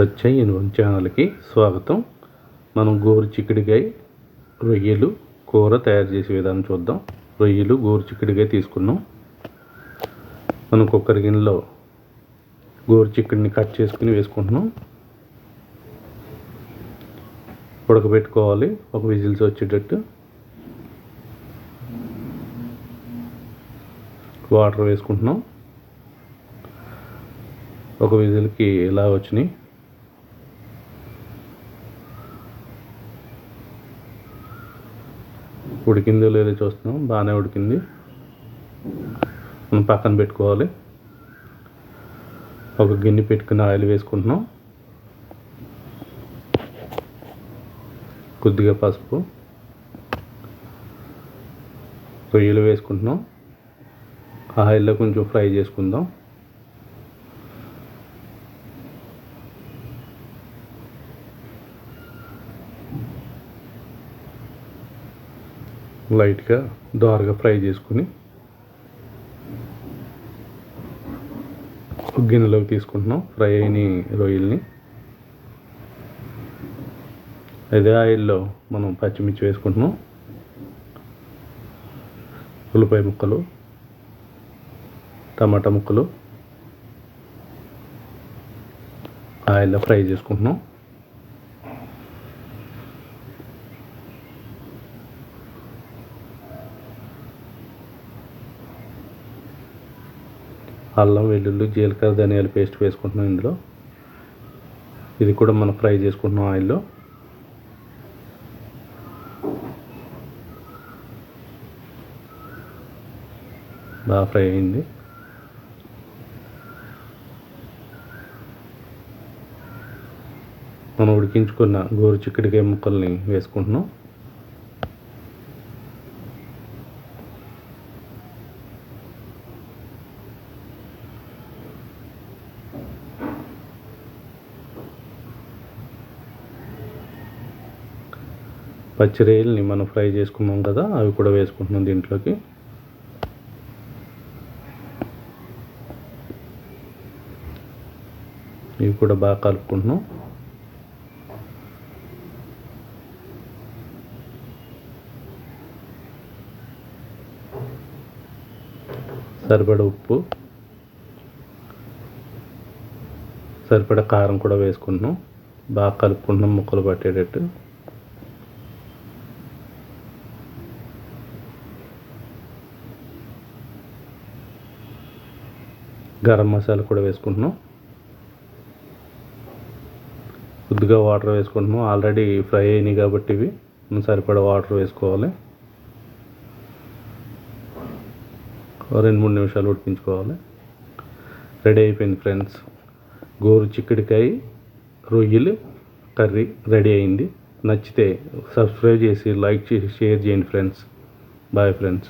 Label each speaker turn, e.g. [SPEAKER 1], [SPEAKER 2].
[SPEAKER 1] సత్య ఇన్వన్ ఛానల్కి స్వాగతం. మనం గోరు చిక్కుడికాయ రొయ్యలు కూర తయారు చేసే విధానం చూద్దాం. రొయ్యలు గోరు చిక్కుడికాయ తీసుకున్నాం. మనం కుక్కర్ గిన్నెలో గోరు చిక్కుడిని కట్ చేసుకుని వేసుకుంటున్నాం. ఉడకబెట్టుకోవాలి. ఒక విజిల్స్ వచ్చేటట్టు. వాటర్ వేసుకుంటున్నాం. ఒక విజిల్కి ఇలా వచ్చినాయి? ఉడికిందో లేదో చూస్తున్నాం. బాగానే ఉడికింది. మనం పక్కన పెట్టుకోవాలి. ఒక గిన్నె పెట్టుకుని ఆయిల్ వేసుకుంటున్నాం. కొద్దిగా పసుపు. రొయ్యలు వేసుకుంటున్నాం. ఆయిల్లో కొంచెం ఫ్రై చేసుకుందాం. లైట్గా దోరగా ఫ్రై చేసుకుని గిన్నెలోకి తీసుకుంటున్నాం ఫ్రై అయిన రొయ్యల్ని అదే ఆయిల్లో మనం పచ్చిమిర్చి వేసుకుంటున్నాం. ఉల్లిపాయ ముక్కలు టమాటా ముక్కలు ఆయిల్లో ఫ్రై చేసుకుంటున్నాం. అల్లం వెల్లుల్లి జీలకర్ర ధనియాల పేస్ట్ వేసుకుంటున్నాం ఇందులో. ఇది కూడా మనం ఫ్రై చేసుకుంటున్నాం ఆయిల్లో. బాగా ఫ్రై అయింది. మనం ఉడికించుకున్న గోరు చిక్కడికాయ ముక్కల్ని వేసుకుంటున్నాం. పచ్చిరేయల్ని మనం ఫ్రై చేసుకున్నాం కదా అవి కూడా వేసుకుంటున్నాం దీంట్లోకి. ఇవి కూడా బాగా కలుపుకుంటున్నాం. సరిపడ ఉప్పు సరిపడ కారం కూడా వేసుకుంటున్నాం. బాగా కలుపుకుంటున్నాం ముక్కలు పట్టేటట్టు. గరం మసాలా కూడా వేసుకుంటున్నాం. కొద్దిగా వాటర్ వేసుకుంటున్నాం. ఆల్రెడీ ఫ్రై అయినాయి కాబట్టి ఇవి. సరిపడా వాటర్ వేసుకోవాలి. రెండు మూడు నిమిషాలు ఉడికించుకోవాలి. రెడీ అయిపోయింది ఫ్రెండ్స్. గోరు చిక్కుడికాయ రొయ్యలు కర్రీ రెడీ అయింది. నచ్చితే సబ్స్క్రైబ్ చేసి లైక్ చేసి షేర్ చేయండి ఫ్రెండ్స్. Bye friends.